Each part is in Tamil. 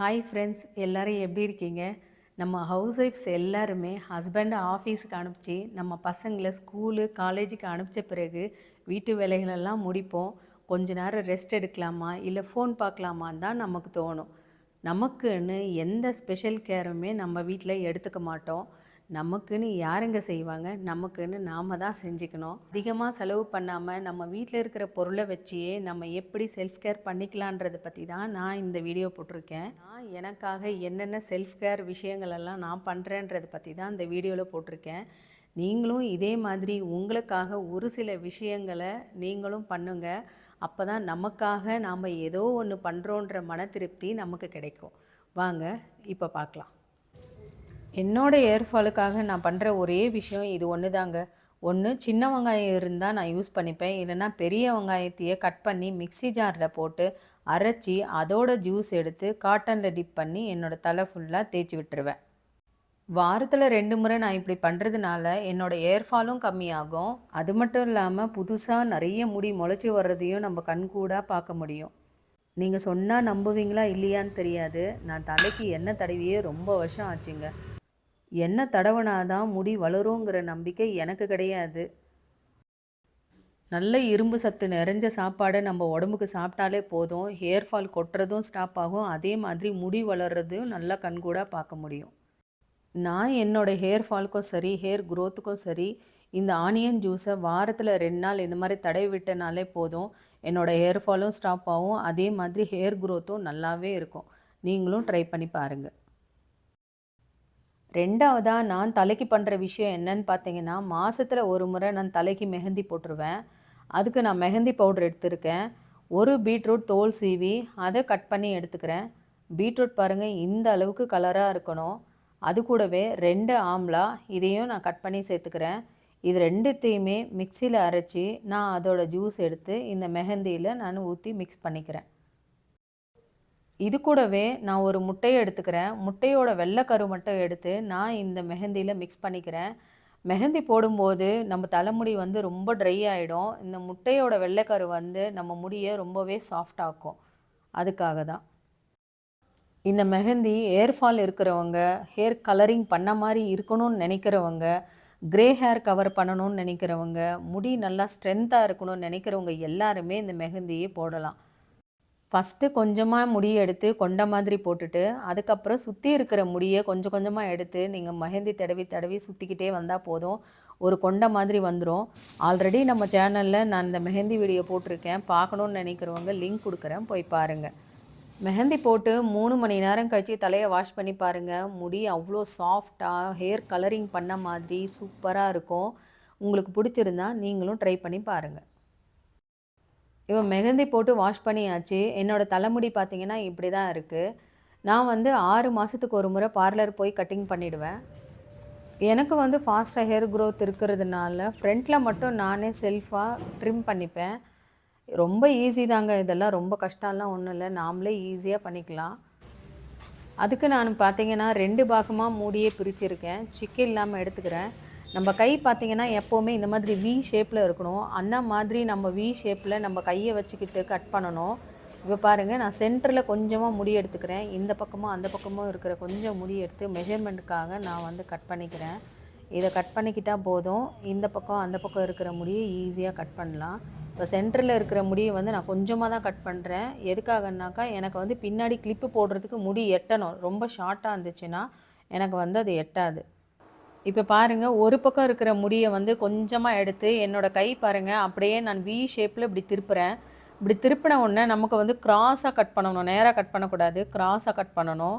ஹாய் ஃப்ரெண்ட்ஸ் எல்லோரும் எப்படி இருக்கீங்க? நம்ம ஹவுஸ் ஒய்ஃப்ஸ் எல்லாருமே ஹஸ்பண்டை ஆஃபீஸுக்கு அனுப்பிச்சி நம்ம பசங்களை ஸ்கூலு காலேஜுக்கு அனுப்பிச்ச பிறகு வீட்டு வேலைகளெல்லாம் முடிப்போம். கொஞ்ச நேரம் ரெஸ்ட் எடுக்கலாமா? இல்லை ஃபோன் பார்க்கலாமான்னு தான் நமக்கு தோணும். நமக்குன்னு எந்த ஸ்பெஷல் கேருமே நம்ம வீட்டில் எடுத்துக்க மாட்டோம். நமக்குன்னு யாருங்க செய்வாங்க? நமக்குன்னு நாம் தான் செஞ்சுக்கணும். அதிகமாக செலவு பண்ணாமல் நம்ம வீட்டில் இருக்கிற பொருளை வச்சியே நம்ம எப்படி செல்ஃப் கேர் பண்ணிக்கலான்றதை பற்றி தான் நான் இந்த வீடியோ போட்டிருக்கேன். நான் எனக்காக என்னென்ன செல்ஃப் கேர் விஷயங்களெல்லாம் நான் பண்ணுறேன்றதை பற்றி தான் இந்த வீடியோவில் போட்டிருக்கேன். நீங்களும் இதே மாதிரி உங்களுக்காக ஒரு சில விஷயங்களை நீங்களும் பண்ணுங்கள் அப்போ தான் நமக்காக நாம் ஏதோ ஒன்று பண்ணுறோன்ற மன திருப்தி நமக்கு கிடைக்கும். வாங்க இப்போ பார்க்கலாம். என்னோட ஏர்ஃபாலுக்காக நான் பண்ணுற ஒரே விஷயம் இது ஒன்று தாங்க ஒன்று சின்ன வெங்காயம் இருந்தால் நான் யூஸ் பண்ணிப்பேன். இல்லைன்னா பெரிய வெங்காயத்தையே கட் பண்ணி மிக்ஸி ஜாரில் போட்டு அரைச்சி அதோட ஜூஸ் எடுத்து காட்டனில் டிப் பண்ணி என்னோடய தலை ஃபுல்லாக தேய்ச்சி விட்டுருவேன். வாரத்தில் ரெண்டு முறை நான் இப்படி பண்ணுறதுனால என்னோடய ஏர்ஃபாலும் கம்மியாகும். அது மட்டும் இல்லாமல் புதுசாக நிறைய முடி முளைச்சி வர்றதையும் நம்ம கண்கூடாக பார்க்க முடியும். நீங்கள் சொன்னால் நம்புவீங்களா இல்லையான்னு தெரியாது. நான் தலைக்கு எண்ணெய் தடவியே ரொம்ப வருஷம் ஆச்சுங்க. என்ன தடவனாதான் முடி வளருங்கிற நம்பிக்கை எனக்கு கிடையாது. நல்ல இரும்பு சத்து நிறைஞ்ச சாப்பாடை நம்ம உடம்புக்கு சாப்பிட்டாலே போதும். ஹேர் ஃபால் கொட்டுறதும் ஸ்டாப் ஆகும். அதே மாதிரி முடி வளர்கிறதையும் நல்லா கண்கூடாக பார்க்க முடியும். நான் என்னோடய ஹேர் ஃபாலுக்கும் சரி ஹேர் க்ரோத்துக்கும் சரி இந்த ஆனியன் ஜூஸை வாரத்தில் ரெண்டு நாள் இந்த மாதிரி தடவி விட்டனாலே போதும். என்னோடய ஹேர் ஃபாலும் ஸ்டாப் ஆகும். அதே மாதிரி ஹேர் க்ரோத்தும் நல்லாவே இருக்கும். நீங்களும் ட்ரை பண்ணி பாருங்கள் ரெண்டாவதாக நான் தலைக்கு பண்ணுற விஷயம் என்னன்னு பார்த்தீங்கன்னா மாதத்தில் ஒரு முறை நான் தலைக்கு மெஹந்தி போட்டுருவேன். அதுக்கு நான் மெஹந்தி பவுடர் எடுத்திருக்கேன். ஒரு பீட்ரூட் தோல் சீவி அதை கட் பண்ணி எடுத்துக்கிறேன். பீட்ரூட் பாருங்கள் இந்த அளவுக்கு கலராக இருக்கணும். அது கூடவே ரெண்டு ஆம்லா இதையும் நான் கட் பண்ணி சேர்த்துக்கிறேன். இது ரெண்டுத்தையுமே மிக்சியில் அரைச்சி நான் அதோட ஜூஸ் எடுத்து இந்த மெஹந்தியில் நான் ஊற்றி மிக்ஸ் பண்ணிக்கிறேன். இது கூடவே நான் ஒரு முட்டையை எடுத்துக்கிறேன். முட்டையோட வெள்ளைக்கரு மட்டும் எடுத்து நான் இந்த மெஹந்தியில் மிக்ஸ் பண்ணிக்கிறேன். மெஹந்தி போடும்போது நம்ம தலைமுடி வந்து ரொம்ப ட்ரை ஆகிடும் இந்த முட்டையோட வெள்ளைக்கரு வந்து நம்ம முடியை ரொம்பவே சாஃப்ட் ஆக்கும். அதுக்காக தான். இந்த மெஹந்தி ஹேர் ஃபால் இருக்கிறவங்க ஹேர் கலரிங் பண்ண மாதிரி இருக்கணும்னு நினைக்கிறவங்க க்ரே ஹேர் கவர் பண்ணணும்னு நினைக்கிறவங்க முடி நல்லா ஸ்ட்ரென்த்தாக இருக்கணும்னு நினைக்கிறவங்க எல்லாருமே இந்த மெஹந்தியை போடலாம். ஃபஸ்ட்டு கொஞ்சமாக முடியை எடுத்து கொண்ட மாதிரி போட்டுட்டு அதுக்கப்புறம் சுற்றி இருக்கிற முடியை கொஞ்சம் கொஞ்சமாக எடுத்து நீங்கள் மெஹந்தி தடவி தடவி சுற்றிக்கிட்டே வந்தால் போதும். ஒரு கொண்ட மாதிரி வந்துடும் ஆல்ரெடி நம்ம சேனலில் நான் இந்த மெஹந்தி வீடியோ போட்டிருக்கேன். பார்க்கணுன்னு நினைக்கிறவங்க லிங்க் கொடுக்குறேன். போய் பாருங்கள் மெஹந்தி போட்டு மூணு மணி நேரம் கழித்து தலையை வாஷ் பண்ணி பாருங்கள் முடி அவ்வளோ சாஃப்டாக ஹேர் கலரிங் பண்ண மாதிரி சூப்பராக இருக்கும். உங்களுக்கு பிடிச்சிருந்தா நீங்களும் ட்ரை பண்ணி பாருங்கள் இவன் மெஹந்தி போட்டு வாஷ் பண்ணியாச்சு. என்னோடய தலைமுடி பார்த்திங்கன்னா இப்படி தான் இருக்குது நான் வந்து ஆறு மாதத்துக்கு ஒரு முறை பார்லர் போய் கட்டிங் பண்ணிவிடுவேன் எனக்கு வந்து ஃபாஸ்ட்டாக ஹேர் க்ரோத் இருக்கிறதுனால ஃப்ரண்ட்டில் மட்டும் நானே செல்ஃபாக ட்ரிம் பண்ணிப்பேன். ரொம்ப ஈஸி தாங்க. இதெல்லாம் ரொம்ப கஷ்டம்லாம் ஒன்றும் இல்லை. நாமளே ஈஸியாக பண்ணிக்கலாம். அதுக்கு நான் பார்த்தீங்கன்னா ரெண்டு பாகமாக மூடியே பிரிச்சிருக்கேன். சிக்கன் இல்லாமல் எடுத்துக்கிறேன். நம்ம கை பார்த்திங்கன்னா எப்போவுமே இந்த மாதிரி வி ஷேப்பில் இருக்கணும். அந்த மாதிரி நம்ம வி ஷேப்பில் நம்ம கையை வச்சுக்கிட்டு கட் பண்ணணும். இப்போ பாருங்கள் நான் சென்டரில் கொஞ்சமாக முடி எடுத்துக்கிறேன். இந்த பக்கமும் அந்த பக்கமும் இருக்கிற கொஞ்சம் முடி எடுத்து மெஷர்மெண்ட்டுக்காக நான் வந்து கட் பண்ணிக்கிறேன். இதை கட் பண்ணிக்கிட்டால் போதும். இந்த பக்கம் அந்த பக்கம் இருக்கிற முடியை ஈஸியாக கட் பண்ணலாம். இப்போ சென்டரில் இருக்கிற முடியை வந்து நான் கொஞ்சமாக தான் கட் பண்ணுறேன் எதுக்காகனாக்கா எனக்கு வந்து பின்னாடி கிளிப்பு போடுறதுக்கு முடி எட்டணும். ரொம்ப ஷார்ட்டாக இருந்துச்சுன்னா எனக்கு வந்து அது எட்டாது. இப்போ பாருங்கள் ஒரு பக்கம் இருக்கிற முடியை வந்து கொஞ்சமாக எடுத்து என்னோடய கை பாருங்கள் அப்படியே நான் வி ஷேப்பில் இப்படி திருப்புறேன். இப்படி திருப்பின உடனே நமக்கு வந்து க்ராஸாக கட் பண்ணணும் நேராக கட் பண்ணக்கூடாது. க்ராஸாக கட் பண்ணணும்.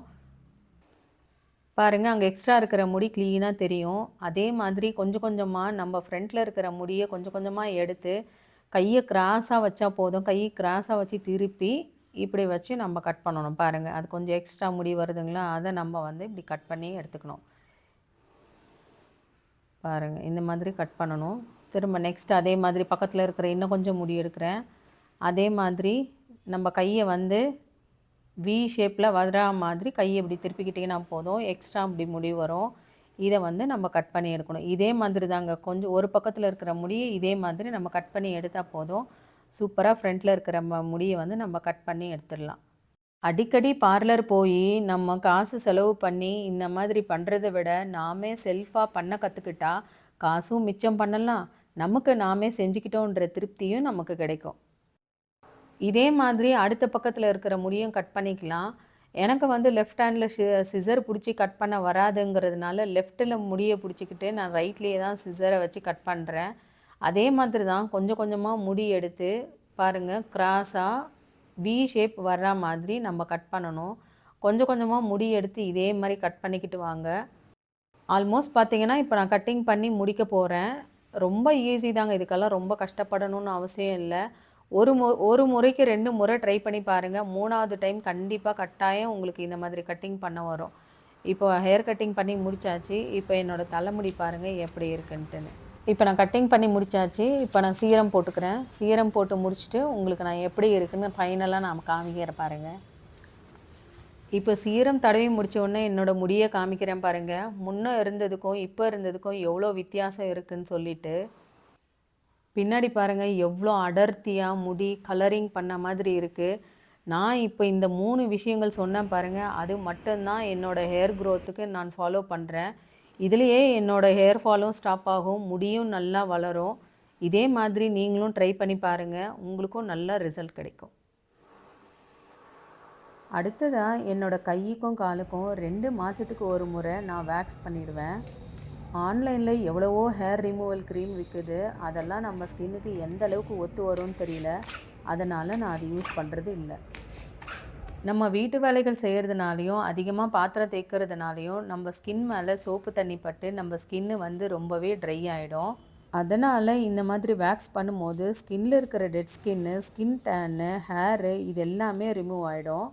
பாருங்கள் அங்கே எக்ஸ்ட்ரா இருக்கிற முடி க்ளீனாக தெரியும். அதே மாதிரி கொஞ்சம் கொஞ்சமாக நம்ம ஃப்ரண்ட்டில் இருக்கிற முடியை கொஞ்சம் கொஞ்சமாக எடுத்து கையை கிராஸாக வச்சா போதும். கையை கிராஸாக வச்சு திருப்பி இப்படி வச்சு நம்ம கட் பண்ணணும் பாருங்கள் அது கொஞ்சம் எக்ஸ்ட்ரா முடி வருதுங்களா? அதை நம்ம வந்து இப்படி கட் பண்ணி எடுத்துக்கணும். பாருங்கள் இந்த மாதிரி கட் பண்ணணும். திரும்ப நெக்ஸ்ட் அதே மாதிரி பக்கத்தில் இருக்கிற இன்னும் கொஞ்சம் முடி எடுக்கிறேன். அதே மாதிரி நம்ம கையை வந்து வி ஷேப்பில் வர மாதிரி கையை இப்படி திருப்பிக்கிட்டிங்கன்னா போதும். எக்ஸ்ட்ரா இப்படி முடி வரும். இதை வந்து நம்ம கட் பண்ணி எடுக்கணும். இதே மாதிரி தாங்க கொஞ்சம் ஒரு பக்கத்தில் இருக்கிற முடியை இதே மாதிரி நம்ம கட் பண்ணி எடுத்தால் போதும். சூப்பராக ஃப்ரண்ட்டில் இருக்கிற ம முடியை வந்து நம்ம கட் பண்ணி எடுத்துடலாம். அடிக்கடி பார்லர் போய் நம்ம காசு செலவு பண்ணி இந்த மாதிரி பண்ணுறத விட நாமே செல்ஃபாக பண்ண கற்றுக்கிட்டா காசும் மிச்சம் பண்ணலாம். நமக்கு நாமே செஞ்சுக்கிட்டோன்ற திருப்தியும் நமக்கு கிடைக்கும். இதே மாதிரி அடுத்த பக்கத்தில் இருக்கிற முடியும் கட் பண்ணிக்கலாம். எனக்கு வந்து லெஃப்ட் ஹேண்டில் சிசர் பிடிச்சி கட் பண்ண வராதுங்கிறதுனால லெஃப்ட்டில் முடியை பிடிச்சிக்கிட்டு நான் ரைட்லேயே தான் சிசரை வச்சு கட் பண்ணுறேன் அதே மாதிரி தான் கொஞ்சம் கொஞ்சமாக முடி எடுத்து பாருங்கள் கிராஸாக வி ஷேப் வர்ற மாதிரி நம்ம கட் பண்ணணும். கொஞ்சம் கொஞ்சமாக முடி எடுத்து இதே மாதிரி கட் பண்ணிக்கிட்டு வாங்க. ஆல்மோஸ்ட் பார்த்தீங்கன்னா இப்போ நான் கட்டிங் பண்ணி முடிக்க போகிறேன் ரொம்ப ஈஸி தாங்க. இதுக்கெல்லாம் ரொம்ப கஷ்டப்படணும்னு அவசியம் இல்லை. ஒரு மு ஒரு முறைக்கு ரெண்டு முறை ட்ரை பண்ணி பாருங்கள் மூணாவது டைம் கண்டிப்பாக கட்டாயம் உங்களுக்கு இந்த மாதிரி கட்டிங் பண்ண வரும். இப்போ ஹேர் கட்டிங் பண்ணி முடிச்சாச்சு. இப்போ என்னோடய தலைமுடி பாருங்கள் எப்படி இருக்குன்ட்டுன்னு. இப்போ நான் கட்டிங் பண்ணி முடித்தாச்சு இப்போ நான் சீரம் போட்டுக்கிறேன். சீரம் போட்டு முடிச்சுட்டு உங்களுக்கு நான் எப்படி இருக்குன்னு ஃபைனலாக நான் காமிக்கிறேன் பாருங்கள் இப்போ சீரம் தடவி முடிச்ச உடனே என்னோட முடியை காமிக்கிறேன் பாருங்கள் முன்னே இருந்ததுக்கும் இப்போ இருந்ததுக்கும் எவ்வளோ வித்தியாசம் இருக்குன்னு சொல்லிட்டு. பின்னாடி பாருங்கள் எவ்வளோ அடர்த்தியாக முடி கலரிங் பண்ண மாதிரி இருக்குது நான் இப்போ இந்த மூணு விஷயங்கள் சொன்னேன் பாருங்கள் அது மட்டும்தான் என்னோடய ஹேர் க்ரோத்துக்கு நான் ஃபாலோ பண்ணுறேன் இதுலேயே என்னோடய ஹேர் ஃபாலும் ஸ்டாப் ஆகும் முடியும் நல்லா வளரும். இதே மாதிரி நீங்களும் ட்ரை பண்ணி பாருங்கள் உங்களுக்கும் நல்ல ரிசல்ட் கிடைக்கும். அடுத்ததாக என்னோடய கைக்கும் காலுக்கும் ரெண்டு மாதத்துக்கு ஒரு முறை நான் வேக்ஸ் பண்ணிடுவேன். ஆன்லைனில் எவ்வளவோ ஹேர் ரிமூவல் க்ரீம் விற்குது அதெல்லாம் நம்ம ஸ்கின்னுக்கு எந்த அளவுக்கு ஒத்து வரும்னு தெரியல. அதனால் நான் அது யூஸ் பண்ணுறது இல்லை. நம்ம வீட்டு வேலைகள் செய்கிறதுனாலையும் அதிகமாக பாத்திரம் தேய்க்கிறதுனாலையும் நம்ம ஸ்கின் மேலே சோப்பு தண்ணி பட்டு நம்ம ஸ்கின்னு வந்து ரொம்பவே ட்ரை ஆகிடும் அதனால் இந்த மாதிரி வேக்ஸ் பண்ணும்போது ஸ்கின்னில் இருக்கிற டெட் ஸ்கின்னு ஸ்கின் டேன்னு ஹேரு இது எல்லாமே ரிமூவ் ஆகிடும்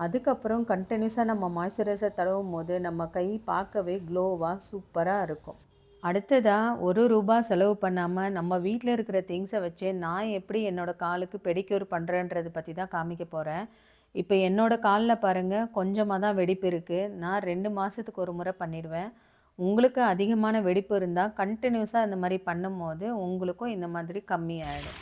அதுக்கப்புறம் கண்டினியூஸாக நம்ம மாய்ஸ்சரைசர் தடவும் போது நம்ம கை பார்க்கவே க்ளோவாக சூப்பராக இருக்கும். அடுத்ததாக ஒரு ரூபா செலவு பண்ணாமல் நம்ம வீட்டில் இருக்கிற திங்ஸை வச்சு நான் எப்படி என்னோடய காலுக்கு பெடிக்யூர் பண்ணுறேன்றது பற்றி தான் காமிக்க போகிறேன் இப்போ என்னோடய காலில் பாருங்கள் கொஞ்சமாக தான் வெடிப்பு இருக்குது நான் ரெண்டு மாதத்துக்கு ஒரு முறை பண்ணிடுவேன். உங்களுக்கு அதிகமான வெடிப்பு இருந்தால் கண்டினியூஸாக இந்த மாதிரி பண்ணும்போது உங்களுக்கும் இந்த மாதிரி கம்மியாயிடும்.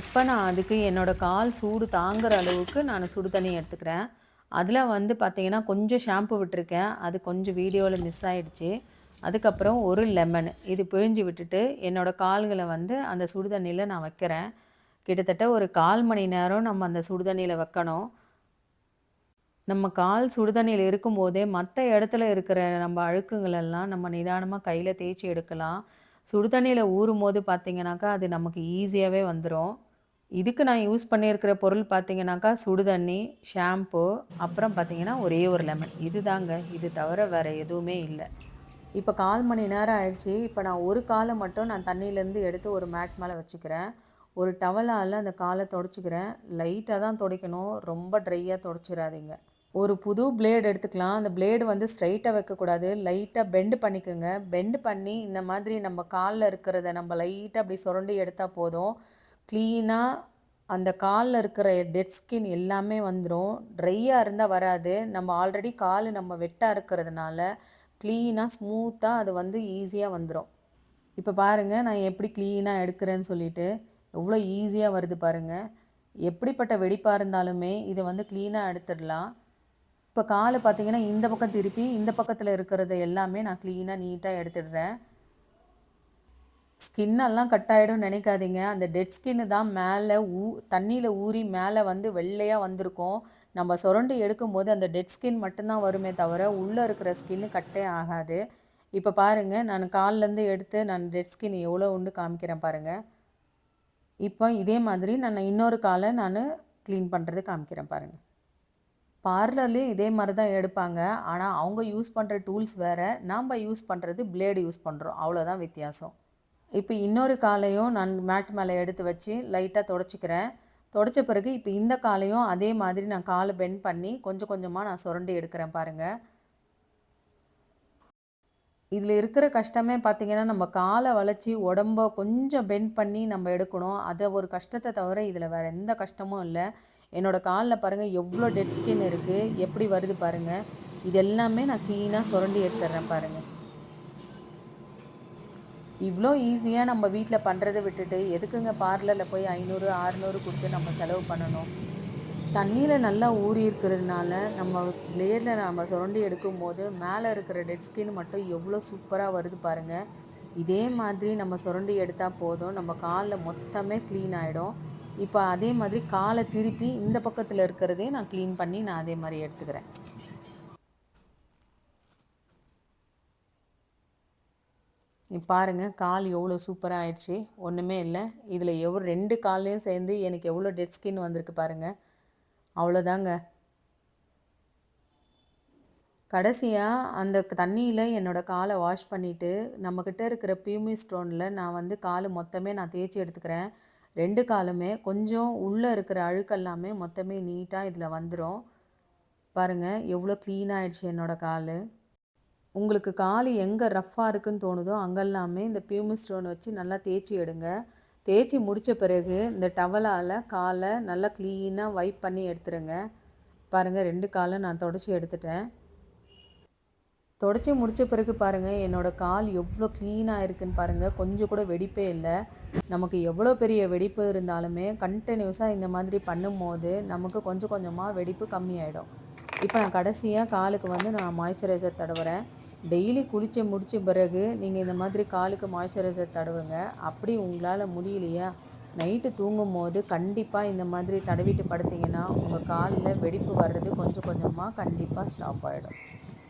இப்போ நான் அதுக்கு என்னோடய கால் சூடு தாங்குற அளவுக்கு நான் சுடு தண்ணி எடுத்துக்கிறேன். அதில் வந்து பார்த்திங்கன்னா கொஞ்சம் ஷாம்பு விட்டுருக்கேன். அது கொஞ்சம் வீடியோவில் மிஸ் ஆகிடுச்சு அதுக்கப்புறம் ஒரு லெமன் இது பிழிஞ்சு விட்டுட்டு என்னோடய கால்களை வந்து அந்த சுடு தண்ணியில் நான் வைக்கிறேன். கிட்டத்தட்ட ஒரு கால் மணி நேரம் நம்ம அந்த சுடுதண்ணியில் வைக்கணும். நம்ம கால் சுடுதண்ணியில் இருக்கும்போதே மற்ற இடத்துல இருக்கிற நம்ம அழுக்குங்களெல்லாம் நம்ம நிதானமாக கையில் தேய்ச்சி எடுக்கலாம். சுடுதண்ணியில் ஊறும் போது பார்த்திங்கனாக்கா அது நமக்கு ஈஸியாகவே வந்துடும் இதுக்கு நான் யூஸ் பண்ணியிருக்கிற பொருள் பார்த்திங்கனாக்கா சுடுதண்ணி ஷாம்பு அப்புறம் பார்த்திங்கன்னா ஒரே ஒரு லெமன். இது தாங்க இது தவிர வேறு எதுவுமே இல்லை. இப்போ கால் மணி நேரம் ஆயிடுச்சு. இப்போ நான் ஒரு காலை மட்டும் நான் தண்ணியிலேருந்து எடுத்து ஒரு மேட் மேலே வச்சுக்கிறேன். ஒரு டவலால் அந்த காலை தொடச்சிக்கிறேன். லைட்டாக தான் துடைக்கணும். ரொம்ப ட்ரையாக துடைச்சிடாதீங்க ஒரு புது பிளேடு எடுத்துக்கலாம். அந்த பிளேடு வந்து ஸ்ட்ரைட்டாக வைக்கக்கூடாது. லைட்டாக பெண்டு பண்ணிக்கோங்க. பெண்டு பண்ணி இந்த மாதிரி நம்ம காலில் இருக்கிறத நம்ம லைட்டாக அப்படி சுரண்டி எடுத்தால் போதும். க்ளீனாக அந்த காலில் இருக்கிற டெட் ஸ்கின் எல்லாமே வந்துடும் ட்ரையாக இருந்தால் வராது. நம்ம ஆல்ரெடி கால் நம்ம வெட்டாக இருக்கிறதுனால க்ளீனாக ஸ்மூத்தாக அது வந்து ஈஸியாக வந்துடும் இப்போ பாருங்கள் நான் எப்படி க்ளீனாக எடுக்கிறேன்னு சொல்லிட்டு எவ்வளோ ஈஸியாக வருது பாருங்கள் எப்படிப்பட்ட வெடிப்பாக இருந்தாலுமே இதை வந்து க்ளீனாக எடுத்துடலாம். இப்போ காலை பார்த்தீங்கன்னா இந்த பக்கம் திருப்பி இந்த பக்கத்தில் இருக்கிறத எல்லாமே நான் க்ளீனாக நீட்டாக எடுத்துடுறேன். ஸ்கின்னெல்லாம் கட் ஆகிடும் நினைக்காதீங்க. அந்த டெட் ஸ்கின்னு தான் மேலே ஊ தண்ணியில் ஊறி மேலே வந்து வெள்ளையாக வந்திருக்கும். நம்ம சுரண்டு எடுக்கும்போது அந்த டெட் ஸ்கின் மட்டும்தான் வருமே தவிர உள்ளே இருக்கிற ஸ்கின்னு கட்டே ஆகாது. இப்போ பாருங்கள் நான் கால்லேருந்து எடுத்து நான் டெட் ஸ்கின் எவ்வளோ உண்டு காமிக்கிறேன் பாருங்கள் இப்போ இதே மாதிரி நான் இன்னொரு காலை நான் க்ளீன் பண்ணுறது காமிக்கிறேன் பாருங்கள் பார்லர்லேயும் இதே மாதிரி தான் எடுப்பாங்க. ஆனால் அவங்க யூஸ் பண்ணுற டூல்ஸ் வேறு நாம் யூஸ் பண்ணுறது பிளேடு யூஸ் பண்ணுறோம் அவ்வளோதான் வித்தியாசம். இப்போ இன்னொரு காலையும் நான் மேட் மேலே எடுத்து வச்சு லைட்டாக தொடச்சிக்கிறேன். தொடச்ச பிறகு இப்போ இந்த காலையும் அதே மாதிரி நான் காலை பெண்ட் பண்ணி கொஞ்சம் கொஞ்சமாக நான் சுரண்டி எடுக்கிறேன் பாருங்கள் இதில் இருக்கிற கஷ்டமே பார்த்திங்கன்னா நம்ம காலை வளைச்சி உடம்ப கொஞ்சம் பெண்ட் பண்ணி நம்ம எடுக்கணும். அதை ஒரு கஷ்டத்தை தவிர இதில் வேறு எந்த கஷ்டமும் இல்லை. என்னோடய காலில் பாருங்கள் எவ்வளோ டெட் ஸ்கின் இருக்குது எப்படி வருது பாருங்கள் இது எல்லாமே நான் க்ளீனாக சுரண்டி எடுத்துட்றேன் பாருங்கள் இவ்வளோ ஈஸியாக நம்ம வீட்டில் பண்ணுறதை விட்டுட்டு எதுக்குங்க பார்லரில் போய் ஐநூறு ஆறுநூறு கொடுத்து நம்ம செலவு பண்ணணும்? தண்ணியில் நல்லா ஊறி இருக்கிறதுனால நம்ம பிளேடில் நம்ம சுரண்டி எடுக்கும் போது மேலே இருக்கிற டெட் ஸ்கின் மட்டும் எவ்வளோ சூப்பராக வருது பாருங்கள் இதே மாதிரி நம்ம சுரண்டி எடுத்தால் போதும். நம்ம காலில் மொத்தமே க்ளீன் ஆகிடும் இப்போ அதே மாதிரி காலை திருப்பி இந்த பக்கத்தில் இருக்கிறதையும் நான் க்ளீன் பண்ணி நான் அதே மாதிரி எடுத்துக்கிறேன். பாருங்கள் கால் எவ்வளோ சூப்பராக ஆயிடுச்சு. ஒன்றுமே இல்லை. இதில் எவ்வளோ ரெண்டு கால்லையும் சேர்ந்து எனக்கு எவ்வளோ டெட் ஸ்கின் வந்திருக்கு பாருங்கள் அவ்வளோதாங்க கடைசியாக அந்த தண்ணியில் என்னோடய காலை வாஷ் பண்ணிவிட்டு நம்மக்கிட்ட இருக்கிற பியூமி ஸ்டோனில் நான் வந்து கால் மொத்தமே நான் தேய்ச்சி எடுத்துக்கிறேன். ரெண்டு காலுமே கொஞ்சம் உள்ளே இருக்கிற அழுக்கெல்லாமே மொத்தமே நீட்டாக இதில் வந்துடும் பாருங்கள் எவ்வளோ க்ளீன் ஆகிடுச்சு என்னோடய கால். உங்களுக்கு கால் எங்கே ரஃப்பாக இருக்குன்னு தோணுதோ அங்கெல்லாமே இந்த பியூமி ஸ்டோன் வச்சு நல்லா தேய்ச்சி எடுங்க. தேய்ச்சி முடித்த பிறகு இந்த டவலால் காலை நல்லா க்ளீனாக வைப் பண்ணி எடுத்துருங்க. பாருங்கள் ரெண்டு காலை நான் தொடச்சி எடுத்துட்டேன். தொடச்சி முடித்த பிறகு பாருங்கள் என்னோடய கால் எவ்வளோ க்ளீனாக இருக்குன்னு பாருங்கள் கொஞ்சம் கூட வெடிப்பே இல்லை. நமக்கு எவ்வளோ பெரிய வெடிப்பு இருந்தாலுமே கண்டினியூஸாக இந்த மாதிரி பண்ணும்போது நமக்கு கொஞ்சம் கொஞ்சமாக வெடிப்பு கம்மியாயிடும். இப்போ நான் கடைசியாக காலுக்கு வந்து நான் மாய்ஸ்சரைசர் தடவுறேன். டெய்லி குளித்து முடித்த பிறகு நீங்கள் இந்த மாதிரி காலுக்கு மாய்ஸ்சரைசர் தடவுங்க. அப்படி உங்களால் முடியலையா? நைட்டு தூங்கும் போது கண்டிப்பாக இந்த மாதிரி தடவிட்டு படுத்திங்கன்னா உங்கள் காலில் வெடிப்பு வர்றது கொஞ்சம் கொஞ்சமாக கண்டிப்பாக ஸ்டாப் ஆகிடும்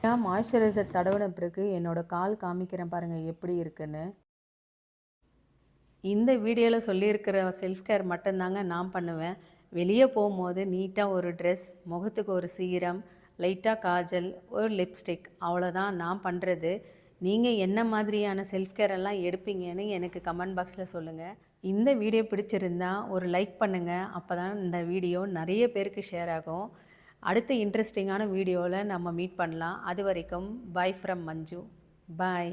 ஏன் மாய்ஸ்சரைசர் தடவின பிறகு என்னோடய கால் காமிக்கிறேன் பாருங்கள் எப்படி இருக்குன்னு. இந்த வீடியோவில் சொல்லியிருக்கிற செல்ஃப் கேர் மட்டும்தாங்க நான் பண்ணுவேன். வெளியே போகும்போது நீட்டாக ஒரு ட்ரெஸ் முகத்துக்கு ஒரு சீரம் லைட்டாக காஜல் ஒரு லிப்ஸ்டிக் அவ்வளோதான் நான் பண்ணுறது நீங்கள் என்ன மாதிரியான செல்ஃப் கேர் எல்லாம் எடுப்பீங்கன்னு எனக்கு கமெண்ட் பாக்ஸில் சொல்லுங்கள் இந்த வீடியோ பிடிச்சிருந்தா ஒரு லைக் பண்ணுங்கள் அப்போ தான் இந்த வீடியோ நிறைய பேருக்கு ஷேர் ஆகும். அடுத்த இன்ட்ரெஸ்டிங்கான வீடியோவில் நம்ம மீட் பண்ணலாம். அது வரைக்கும் பை ஃப்ரம் மஞ்சு. பாய்